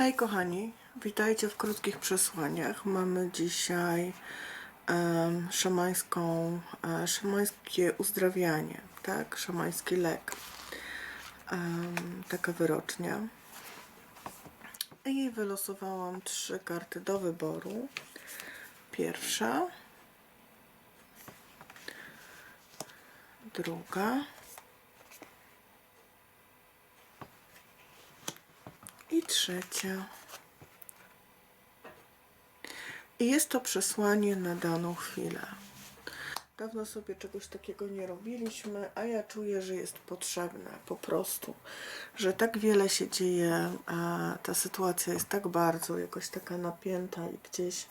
Hej kochani, witajcie w krótkich przesłaniach. Mamy dzisiaj em, szamańską, e, szamańskie uzdrawianie, tak? Szamański lek. Taka wyrocznia. I wylosowałam trzy karty do wyboru. Pierwsza. Druga. I trzecia. I jest to przesłanie na daną chwilę. Dawno sobie czegoś takiego nie robiliśmy, a ja czuję, że jest potrzebne po prostu. Że tak wiele się dzieje, a ta sytuacja jest tak bardzo jakoś taka napięta i gdzieś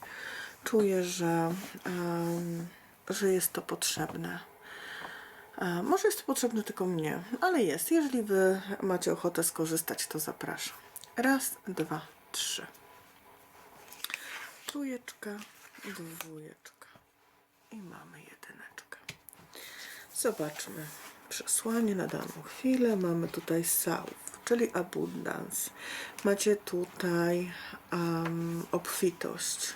czuję, że, em, że jest to potrzebne. E, Może jest to potrzebne tylko mnie, ale jest. Jeżeli Wy macie ochotę skorzystać, to zapraszam. Raz, dwa, trzy. Trójeczka, dwójeczka i mamy jedyneczkę. Zobaczmy. Przesłanie na daną chwilę. Mamy tutaj south, czyli abundance. Macie tutaj um, obfitość.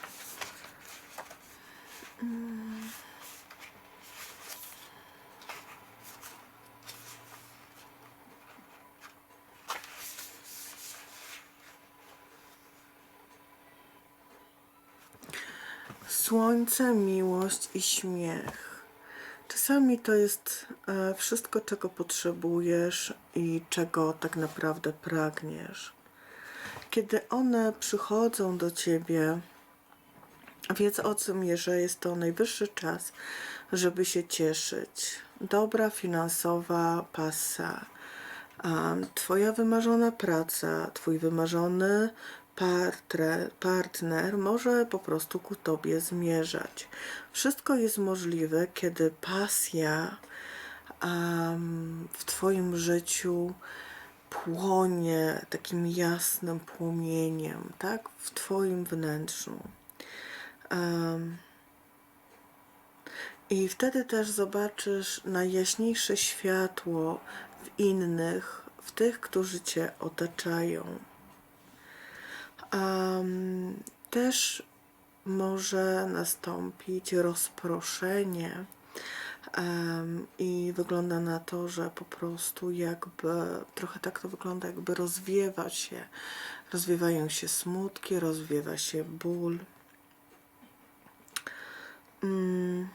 Słońce, miłość i śmiech. Czasami to jest e, wszystko, czego potrzebujesz i czego tak naprawdę pragniesz. Kiedy one przychodzą do ciebie, wiedz o tym, że jest to najwyższy czas, żeby się cieszyć. Dobra finansowa pasa, Twoja wymarzona praca, Twój wymarzony partner, partner może po prostu ku Tobie zmierzać. Wszystko jest możliwe, kiedy pasja um, w Twoim życiu płonie takim jasnym płomieniem, tak? W Twoim wnętrzu. Um, i wtedy też zobaczysz najjaśniejsze światło w innych, w tych, którzy Cię otaczają. Um, też może nastąpić rozproszenie em, i wygląda na to, że po prostu jakby, trochę tak to wygląda, jakby rozwiewa się, rozwiewają się smutki, rozwiewa się ból. Mm.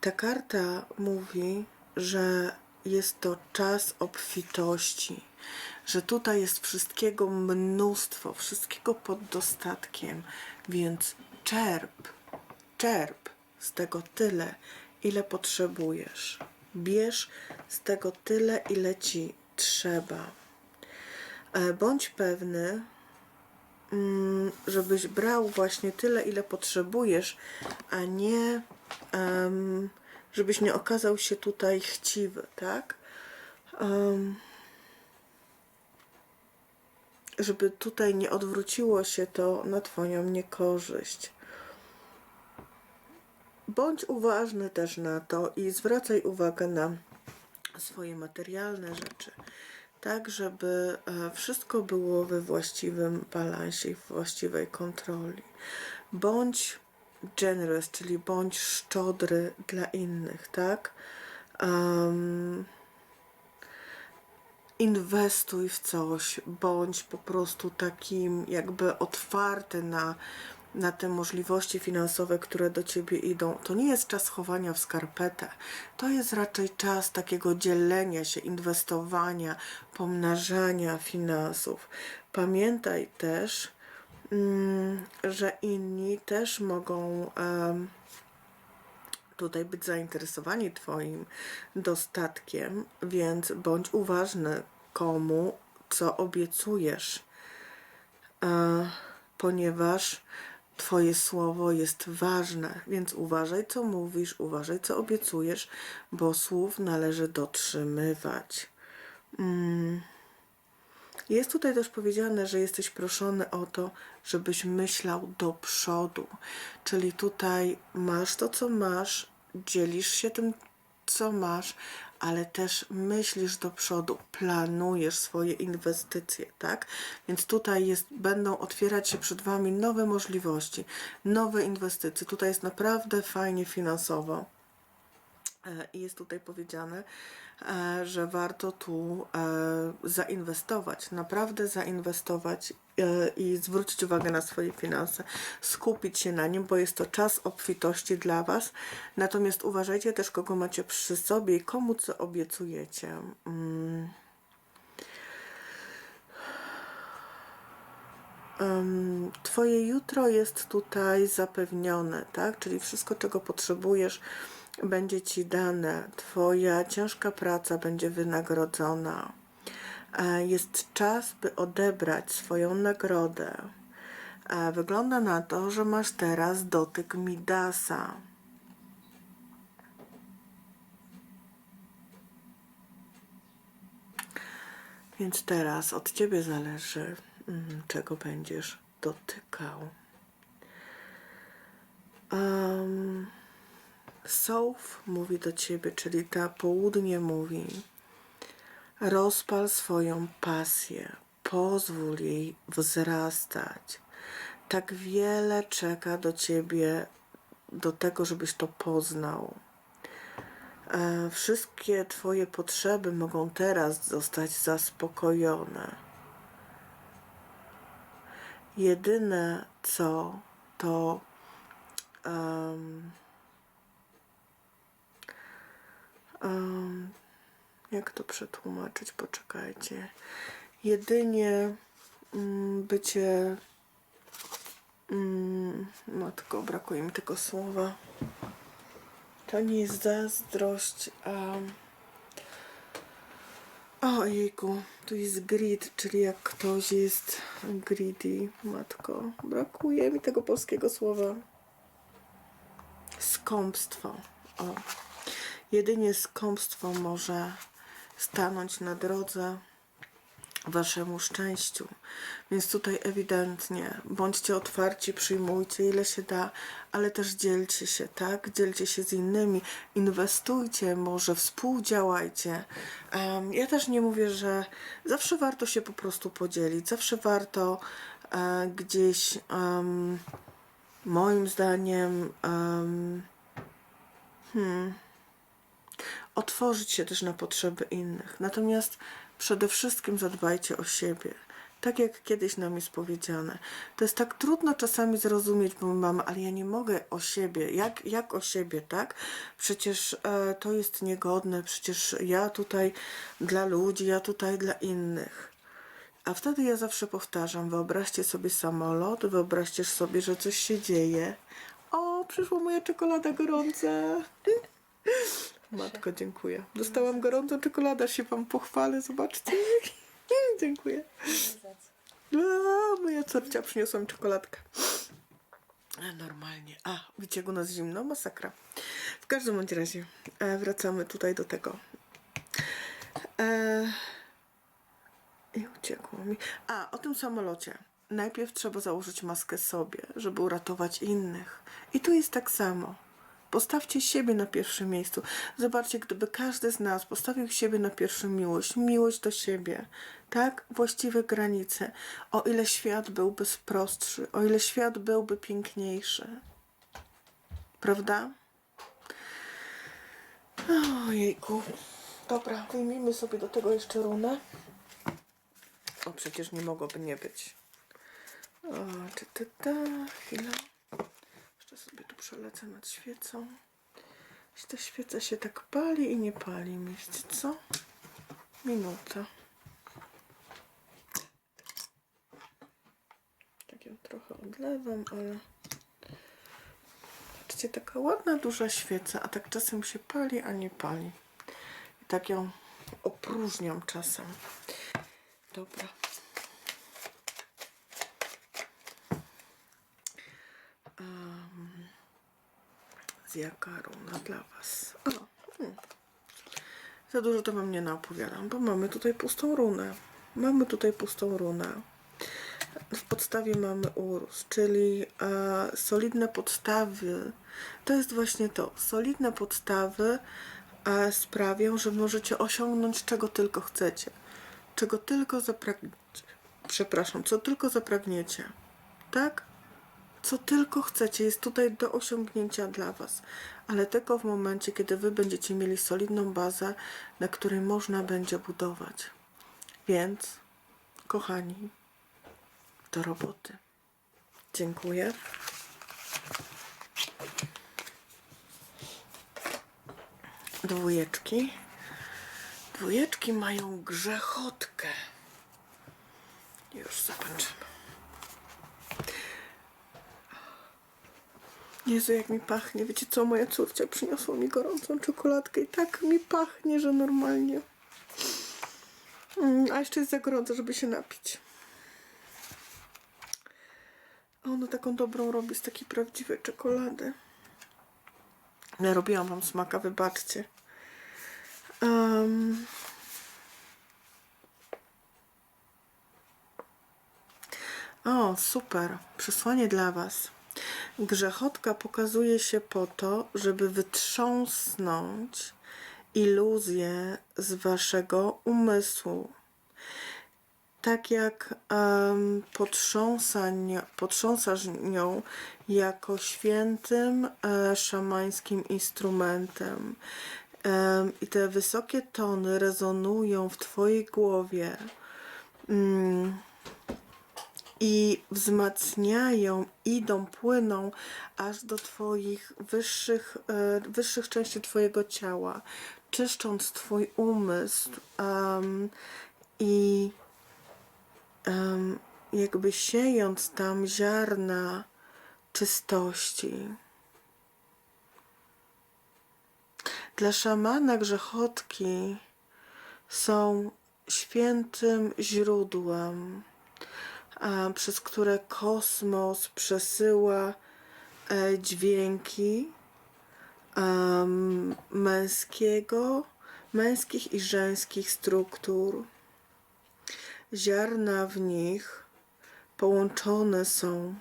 Ta karta mówi, że jest to czas obfitości, że tutaj jest wszystkiego mnóstwo, wszystkiego pod dostatkiem, więc czerp, czerp z tego tyle, ile potrzebujesz. Bierz z tego tyle, ile ci trzeba. E, Bądź pewny, mm, żebyś brał właśnie tyle, ile potrzebujesz, a nie em, żebyś nie okazał się tutaj chciwy, tak? Em, żeby tutaj nie odwróciło się to na Twoją niekorzyść. Bądź uważny też na to i zwracaj uwagę na swoje materialne rzeczy, tak żeby e, wszystko było we właściwym balansie i w właściwej kontroli. Bądź generous, czyli bądź szczodry dla innych, tak? Um, inwestuj w coś, bądź po prostu takim jakby otwarty na, na te możliwości finansowe, które do ciebie idą. To nie jest czas chowania w skarpetę. To jest raczej czas takiego dzielenia się, inwestowania, pomnażania finansów. Pamiętaj też, że inni też mogą tutaj być zainteresowani Twoim dostatkiem, więc bądź uważny, komu co obiecujesz, e, ponieważ Twoje słowo jest ważne, więc uważaj, co mówisz, uważaj, co obiecujesz, bo słów należy dotrzymywać. Jest tutaj też powiedziane, że jesteś proszony o to, żebyś myślał do przodu. Czyli tutaj masz to, co masz, dzielisz się tym, co masz, ale też myślisz do przodu, planujesz swoje inwestycje, tak? Więc tutaj jest, będą otwierać się przed Wami nowe możliwości, nowe inwestycje. Tutaj jest naprawdę fajnie finansowo. E, I jest tutaj powiedziane, e, że warto tu e, zainwestować, naprawdę zainwestować i zwrócić uwagę na swoje finanse, skupić się na nim, bo jest to czas obfitości dla Was. Natomiast uważajcie też, kogo macie przy sobie i komu co obiecujecie. Mm. Twoje jutro jest tutaj zapewnione, tak? Czyli wszystko, czego potrzebujesz, będzie Ci dane. Twoja ciężka praca będzie wynagrodzona. E, Jest czas, by odebrać swoją nagrodę. E, Wygląda na to, że masz teraz dotyk Midasa. Więc teraz od Ciebie zależy, mm, czego będziesz dotykał. Um, Sołf mówi do Ciebie, czyli ta południe mówi, rozpal swoją pasję, pozwól jej wzrastać. Tak wiele czeka do Ciebie, do tego, żebyś to poznał. E, Wszystkie Twoje potrzeby mogą teraz zostać zaspokojone. Jedyne co to em, jak to przetłumaczyć? Poczekajcie. Jedynie mm, bycie mm, matko, brakuje mi tego słowa. To nie jest zazdrość, a Ojejku, tu jest greed, czyli jak ktoś jest greedy, matko. Brakuje mi tego polskiego słowa. Skąpstwo. O. Jedynie skąpstwo może stanąć na drodze waszemu szczęściu. Więc tutaj ewidentnie bądźcie otwarci, przyjmujcie ile się da, ale też dzielcie się, tak? Dzielcie się z innymi, inwestujcie, może współdziałajcie. Em, ja też nie mówię, że zawsze warto się po prostu podzielić, zawsze warto e, gdzieś em, moim zdaniem em, otworzyć się też na potrzeby innych. Natomiast przede wszystkim zadbajcie o siebie. Tak jak kiedyś nam jest powiedziane. To jest tak trudno czasami zrozumieć, bo my mamy, ale ja nie mogę o siebie. Jak, jak o siebie, tak? Przecież e, to jest niegodne, przecież ja tutaj dla ludzi, ja tutaj dla innych. A wtedy ja zawsze powtarzam, wyobraźcie sobie samolot, wyobraźcie sobie, że coś się dzieje. O, przyszła moja czekolada gorąca. Matko, dziękuję. Dostałam gorącą czekoladę, się wam pochwalę, zobaczcie. dziękuję. A, moja córcia przyniosła mi czekoladkę. A, normalnie. A, widzicie, jak u nas zimno? Masakra. W każdym bądź razie e, wracamy tutaj do tego. E, I uciekło mi. A, o tym samolocie. Najpierw trzeba założyć maskę sobie, żeby uratować innych. I tu jest tak samo. Postawcie siebie na pierwszym miejscu. Zobaczcie, gdyby każdy z nas postawił siebie na pierwszą miłość, miłość do siebie, tak? Właściwe granice. O ile świat byłby prostszy, o ile świat byłby piękniejszy. Prawda? Ojejku. Dobra, wyjmijmy sobie do tego jeszcze runę. O, przecież nie mogłoby nie być. O, czy ty ta, chwila. Jeszcze sobie tu przelecę nad świecą. Jeśli ta świeca się tak pali i nie pali, mieści, co? Minuta. Tak ją trochę odlewam, ale... Patrzcie, taka ładna, duża świeca, a tak czasem się pali, a nie pali. I tak ją opróżniam czasem. Dobra. Z jaka runa dla Was. O, hmm. Za dużo to Wam nie naopowiadam, bo mamy tutaj pustą runę. Mamy tutaj pustą runę. W podstawie mamy urus, czyli e, solidne podstawy. To jest właśnie to. Solidne podstawy e, sprawią, że możecie osiągnąć czego tylko chcecie. Czego tylko zapragniecie. Przepraszam, co tylko zapragniecie. Tak? Co tylko chcecie, jest tutaj do osiągnięcia dla Was, ale tylko w momencie, kiedy Wy będziecie mieli solidną bazę, na której można będzie budować. Więc, kochani, do roboty. Dziękuję. Dwójeczki. Dwójeczki mają grzechotkę. Już zobaczymy. Jezu, jak mi pachnie. Wiecie co? Moja córcia przyniosła mi gorącą czekoladkę i tak mi pachnie, że normalnie. Mm, a jeszcze jest za gorąco, żeby się napić. A Ona taką dobrą robi z takiej prawdziwej czekolady. Ja robiłam wam smaka, wybaczcie. Um, o, super. Przesłanie dla was. Grzechotka pokazuje się po to, żeby wytrząsnąć iluzję z waszego umysłu. Tak jak um, potrząsa, potrząsasz nią jako świętym e, szamańskim instrumentem. Em, I te wysokie tony rezonują w twojej głowie. Mm, i wzmacniają, idą, płyną aż do Twoich wyższych, e, wyższych części Twojego ciała, czyszcząc Twój umysł em, i em, jakby siejąc tam ziarna czystości. Dla szamana grzechotki są świętym źródłem przez które kosmos przesyła e, dźwięki męskiego, męskich i żeńskich struktur. Ziarna w nich połączone są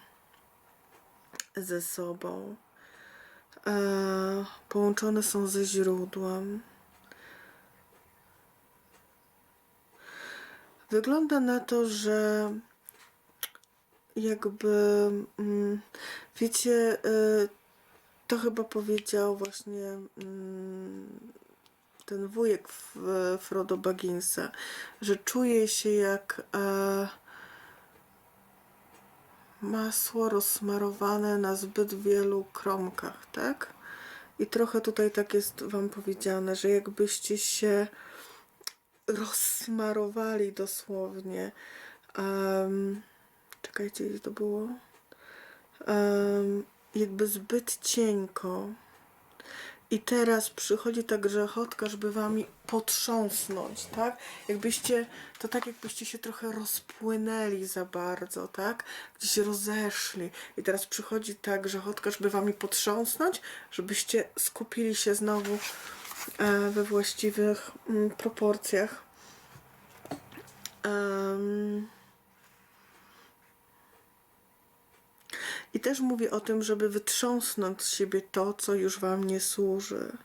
ze sobą, e, połączone są ze źródłem. Wygląda na to, że jakby mm, wiecie, y, to chyba powiedział właśnie mm, ten wujek Frodo Bagginsa, że czuje się jak e, masło rozsmarowane na zbyt wielu kromkach, tak? I trochę tutaj tak jest wam powiedziane, że jakbyście się rozsmarowali dosłownie. Um, czekajcie, gdzie to było? Em, jakby zbyt cienko. I teraz przychodzi ta grzechotka, żeby wami potrząsnąć, tak? Jakbyście, to tak jakbyście się trochę rozpłynęli za bardzo, tak? Gdzieś rozeszli. I teraz przychodzi ta grzechotka, żeby wami potrząsnąć, żebyście skupili się znowu e, we właściwych mm, proporcjach. Em, I też mówię o tym, żeby wytrząsnąć z siebie to, co już Wam nie służy.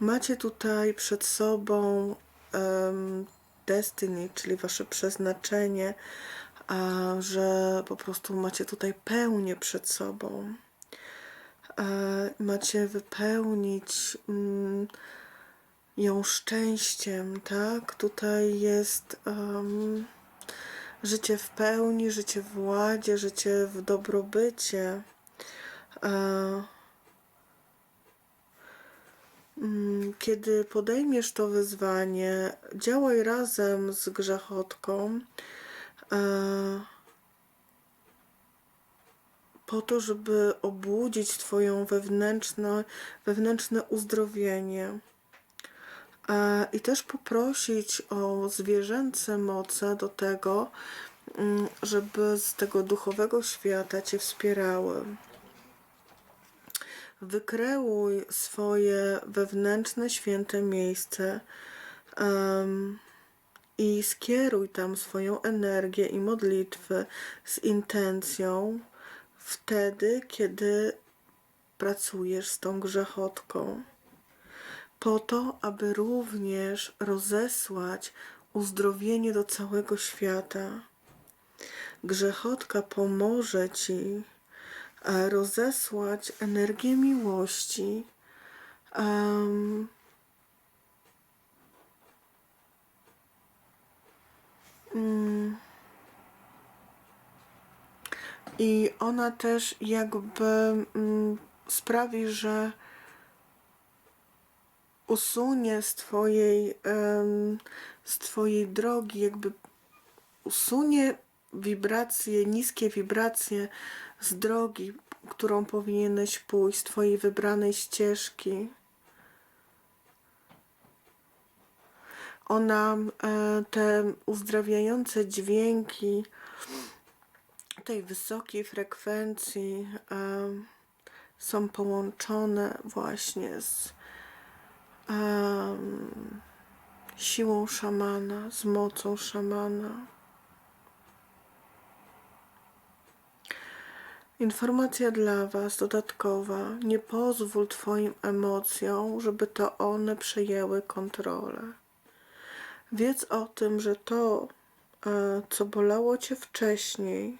Macie tutaj przed sobą em, destiny, czyli Wasze przeznaczenie, a że po prostu macie tutaj pełnię przed sobą. E, macie wypełnić mm, ją szczęściem, tak? Tutaj jest. em, życie w pełni, życie w ładzie, życie w dobrobycie. E, mm, Kiedy podejmiesz to wyzwanie, działaj razem z grzechotką e, po to, żeby obudzić Twoją wewnętrzne, wewnętrzne uzdrowienie. E, I też poprosić o zwierzęce moce do tego, mm, żeby z tego duchowego świata Cię wspierały. Wykreuj swoje wewnętrzne święte miejsce em, i skieruj tam swoją energię i modlitwy z intencją wtedy, kiedy pracujesz z tą grzechotką. Po to, aby również rozesłać uzdrowienie do całego świata. Grzechotka pomoże ci e, rozesłać energię miłości. mm, I ona też jakby mm, sprawi, że usunie z twojej, z twojej drogi, jakby usunie wibracje, niskie wibracje z drogi, którą powinieneś pójść, z twojej wybranej ścieżki. Ona e, te uzdrawiające dźwięki tej wysokiej frekwencji są połączone właśnie z em, siłą szamana, z mocą szamana. Informacja dla Was dodatkowa. Nie pozwól Twoim emocjom, żeby to one przejęły kontrolę. Wiedz o tym, że to, e, co bolało Cię wcześniej,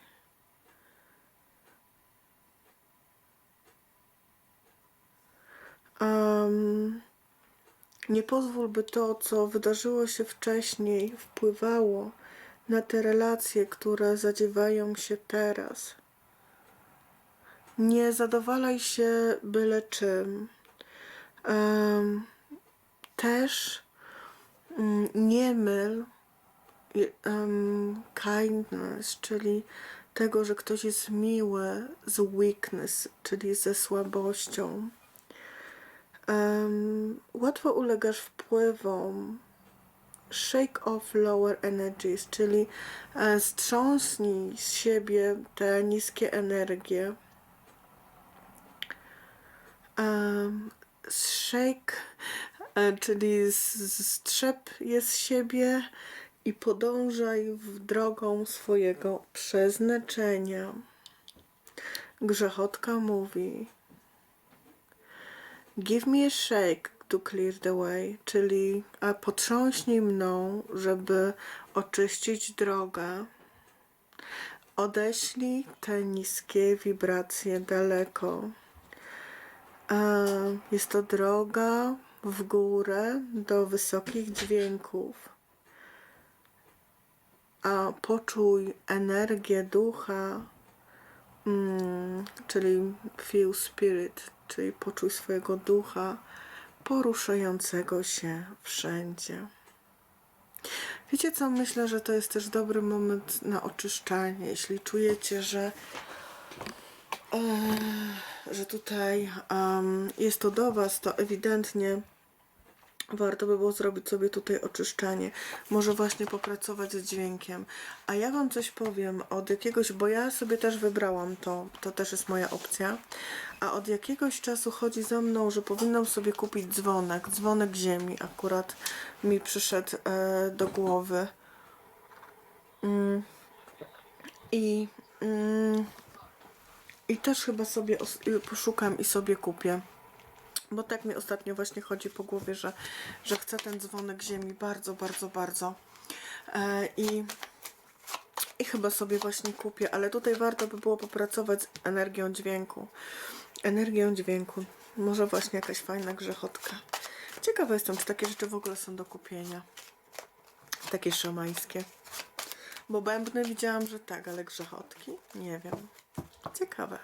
Em, nie pozwól, by to, co wydarzyło się wcześniej, wpływało na te relacje, które zadziewają się teraz. Nie zadowalaj się byle czym. Też mm, nie myl kindness, czyli tego, że ktoś jest miły, z weakness, czyli ze słabością. Em, łatwo ulegasz wpływom shake off lower energies, czyli e, strząsnij z siebie te niskie energie. Em, shake, e, czyli strzep je z siebie i podążaj w drogą swojego przeznaczenia. Grzechotka mówi: Give me a shake to clear the way, czyli a potrząśnij mną, żeby oczyścić drogę. Odeślij te niskie wibracje daleko. E, Jest to droga w górę do wysokich dźwięków. A poczuj energię ducha, mm, czyli feel spirit, czyli poczuj swojego ducha poruszającego się wszędzie. Wiecie co? Myślę, że to jest też dobry moment na oczyszczanie. Jeśli czujecie, że, e, że tutaj jest to do Was, to ewidentnie warto by było zrobić sobie tutaj oczyszczanie. Może właśnie popracować z dźwiękiem. A ja Wam coś powiem od jakiegoś, bo ja sobie też wybrałam to, to też jest moja opcja. A od jakiegoś czasu chodzi za mną, że powinnam sobie kupić dzwonek, dzwonek ziemi akurat mi przyszedł e, do głowy. Mm. I, mm, I też chyba sobie os- poszukam i sobie kupię. Bo tak mi ostatnio właśnie chodzi po głowie, że, że chcę ten dzwonek ziemi bardzo, bardzo, bardzo. E, I, I chyba sobie właśnie kupię, ale tutaj warto by było popracować z energią dźwięku. Energią dźwięku. Może właśnie jakaś fajna grzechotka. Ciekawa jestem, czy takie rzeczy w ogóle są do kupienia. Takie szamańskie. Bo bębny widziałam, że tak, ale grzechotki? Nie wiem. Ciekawe.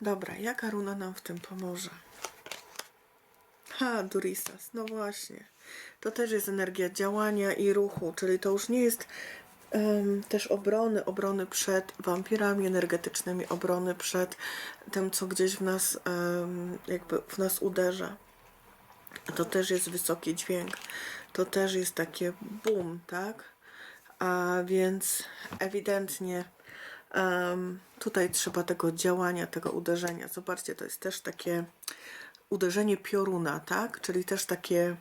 Dobra, jaka runa nam w tym pomoże? Ha, Durisas, no właśnie. To też jest energia działania i ruchu, czyli to już nie jest em, też obrony, obrony przed wampirami energetycznymi, obrony przed tym, co gdzieś w nas em, jakby w nas uderza. To też jest wysoki dźwięk. To też jest takie boom, tak? A więc ewidentnie em, tutaj trzeba tego działania, tego uderzenia. Zobaczcie, to jest też takie uderzenie pioruna, tak? Czyli też takie,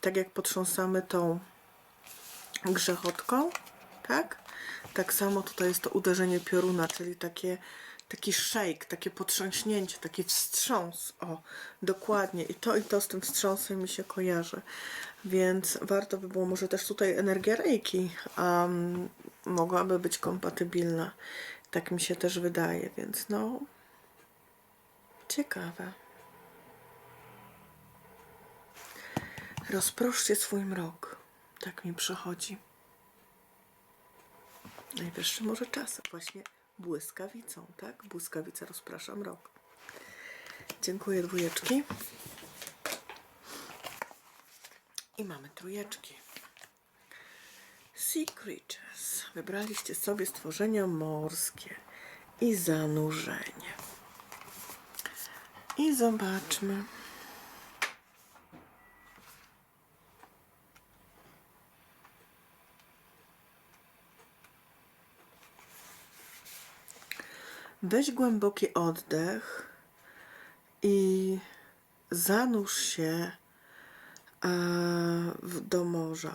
tak jak potrząsamy tą grzechotką, tak? Tak samo tutaj jest to uderzenie pioruna, czyli takie taki shake, takie potrząśnięcie, taki wstrząs. O, dokładnie. I to i to z tym wstrząsem mi się kojarzy. Więc warto by było, może też tutaj energia Reiki um, mogłaby być kompatybilna. Tak mi się też wydaje, więc no. Ciekawe. Rozproszcie swój mrok. Tak mi przychodzi. Najwyższy może czas. Właśnie błyskawicą, tak? Błyskawica rozprasza mrok. Dziękuję dwójeczki. I mamy trójeczki. Sea Creatures. Wybraliście sobie stworzenia morskie i zanurzenie. I zobaczmy. Weź głęboki oddech i zanurz się e, do morza.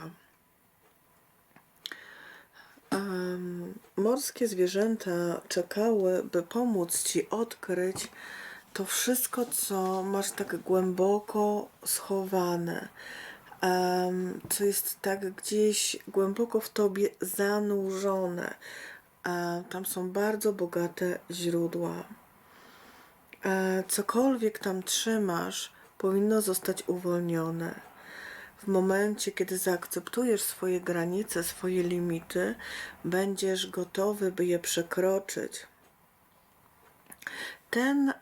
Em, Morskie zwierzęta czekały, by pomóc ci odkryć to wszystko, co masz tak głęboko schowane, em, co jest tak gdzieś głęboko w tobie zanurzone. E, Tam są bardzo bogate źródła. E, Cokolwiek tam trzymasz, powinno zostać uwolnione. W momencie, kiedy zaakceptujesz swoje granice, swoje limity, będziesz gotowy, by je przekroczyć. Ten e,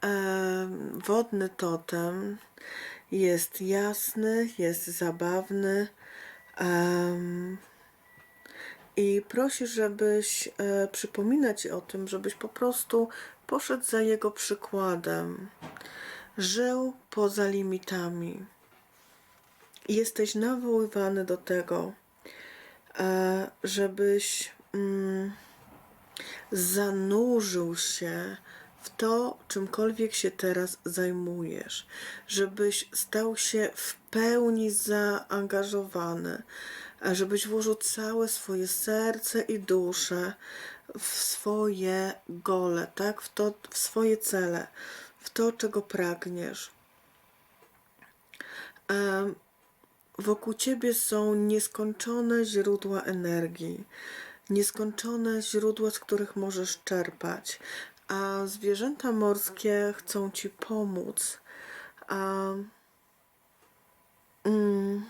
wodny totem jest jasny, jest zabawny. I prosi, żebyś e, przypominać o tym, żebyś po prostu poszedł za jego przykładem. Żył poza limitami. Jesteś nawoływany do tego, e, żebyś mm, zanurzył się w to, czymkolwiek się teraz zajmujesz, żebyś stał się w pełni zaangażowany, żebyś włożył całe swoje serce i duszę w swoje gole, tak? W, to, w swoje cele, w to, czego pragniesz. Wokół ciebie są nieskończone źródła energii, nieskończone źródła, z których możesz czerpać, a zwierzęta morskie chcą ci pomóc. A, mm,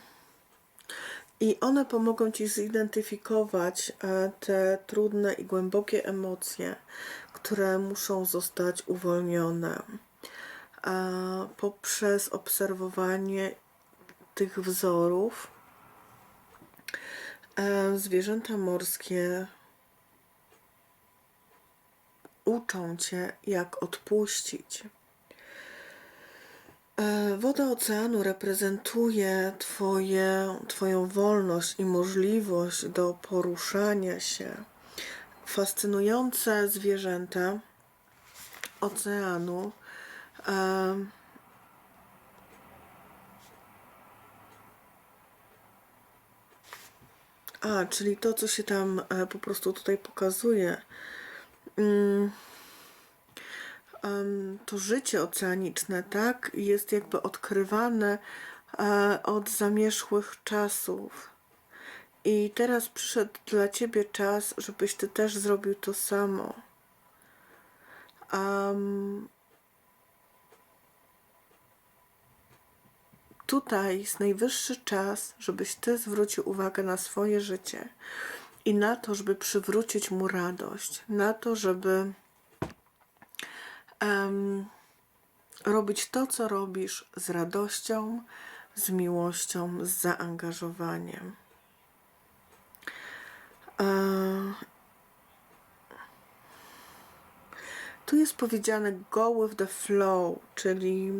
I one pomogą ci zidentyfikować e, te trudne i głębokie emocje, które muszą zostać uwolnione. A poprzez obserwowanie tych wzorów e, zwierzęta morskie uczą cię, jak odpuścić. E, Woda oceanu reprezentuje twoje, Twoją wolność i możliwość do poruszania się. Fascynujące zwierzęta oceanu e, A, czyli to, co się tam e, po prostu tutaj pokazuje. To życie oceaniczne, tak, jest jakby odkrywane e, od zamierzchłych czasów. I teraz przyszedł dla ciebie czas, żebyś ty też zrobił to samo. Em, tutaj jest najwyższy czas, żebyś ty zwrócił uwagę na swoje życie i na to, żeby przywrócić mu radość, na to, żeby em, robić to, co robisz z radością, z miłością, z zaangażowaniem. E, tu jest powiedziane go with the flow, czyli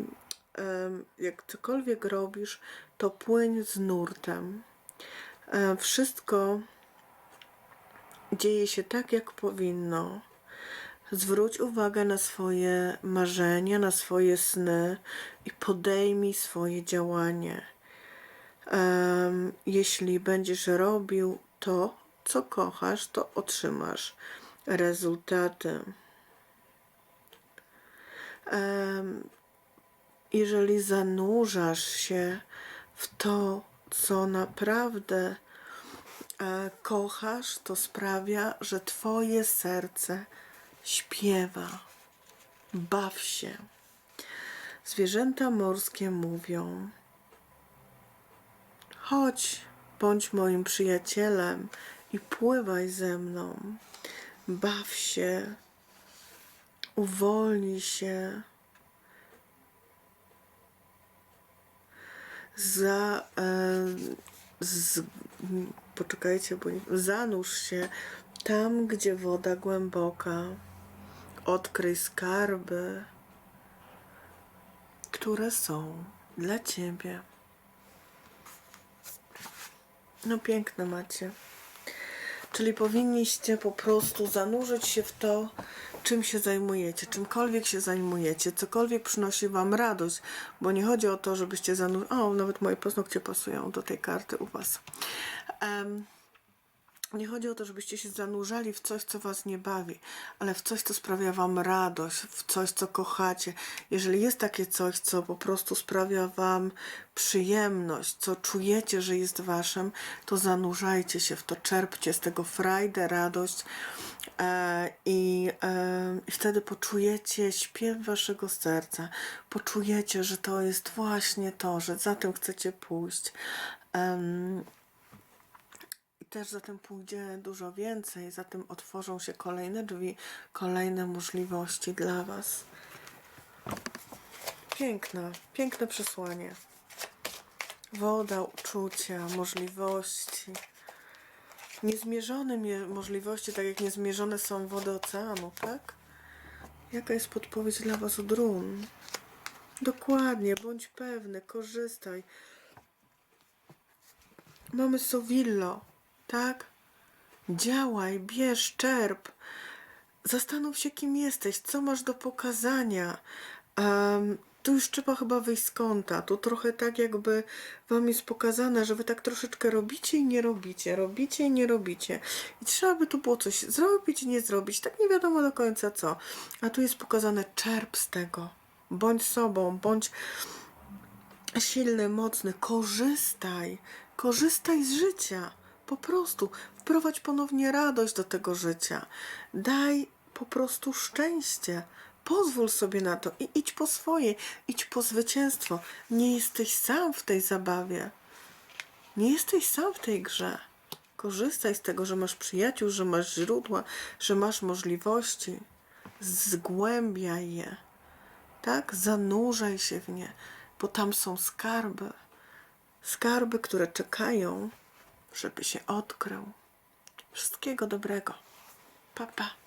em, jak cokolwiek robisz, to płyń z nurtem. E, Wszystko dzieje się tak, jak powinno. Zwróć uwagę na swoje marzenia, na swoje sny i podejmij swoje działanie. Em, jeśli będziesz robił to, co kochasz, to otrzymasz rezultaty. Em, jeżeli zanurzasz się w to, co naprawdę e, kochasz, to sprawia, że Twoje serce śpiewa. Baw się. Zwierzęta morskie mówią: Chodź, bądź moim przyjacielem i pływaj ze mną. Baw się, uwolnij się. Za, e, z, poczekajcie, bo nie, zanurz się tam, gdzie woda głęboka. Odkryj skarby, które są dla ciebie. No piękne macie. Czyli powinniście po prostu zanurzyć się w to, czym się zajmujecie, czymkolwiek się zajmujecie, cokolwiek przynosi wam radość, bo nie chodzi o to, żebyście zanurzyli. O, nawet moje paznokcie pasują do tej karty u was. Em, nie chodzi o to, żebyście się zanurzali w coś, co was nie bawi, ale w coś, co sprawia wam radość, w coś, co kochacie. Jeżeli jest takie coś, co po prostu sprawia wam przyjemność, co czujecie, że jest waszym, to zanurzajcie się w to, czerpcie z tego frajdę, radość e, i, e, wtedy poczujecie śpiew waszego serca. Poczujecie, że to jest właśnie to, że za tym chcecie pójść. I też za tym pójdzie dużo więcej, za tym otworzą się kolejne drzwi, kolejne możliwości dla Was. Piękne, piękne przesłanie. Woda, uczucia, możliwości. Niezmierzone mie- możliwości, tak jak niezmierzone są wody oceanu, tak? Jaka jest podpowiedź dla Was od run? Dokładnie, bądź pewny, korzystaj. Mamy Sowillo, tak? Działaj, bierz, czerp. Zastanów się, kim jesteś, co masz do pokazania. Em, tu już trzeba chyba wyjść z kąta. Tu trochę tak, jakby wam jest pokazane, że wy tak troszeczkę robicie i nie robicie, robicie i nie robicie. I trzeba by tu było coś zrobić i nie zrobić. Tak nie wiadomo do końca co. A tu jest pokazane, czerp z tego. Bądź sobą, bądź silny, mocny, korzystaj, korzystaj z życia. Po prostu wprowadź ponownie radość do tego życia. Daj po prostu szczęście. Pozwól sobie na to i idź po swoje, idź po zwycięstwo. Nie jesteś sam w tej zabawie. Nie jesteś sam w tej grze. Korzystaj z tego, że masz przyjaciół, że masz źródła, że masz możliwości. Zgłębiaj je tak? Zanurzaj się w nie, bo tam są skarby. Skarby, które czekają, żeby się odkrył. Wszystkiego dobrego. Pa, pa.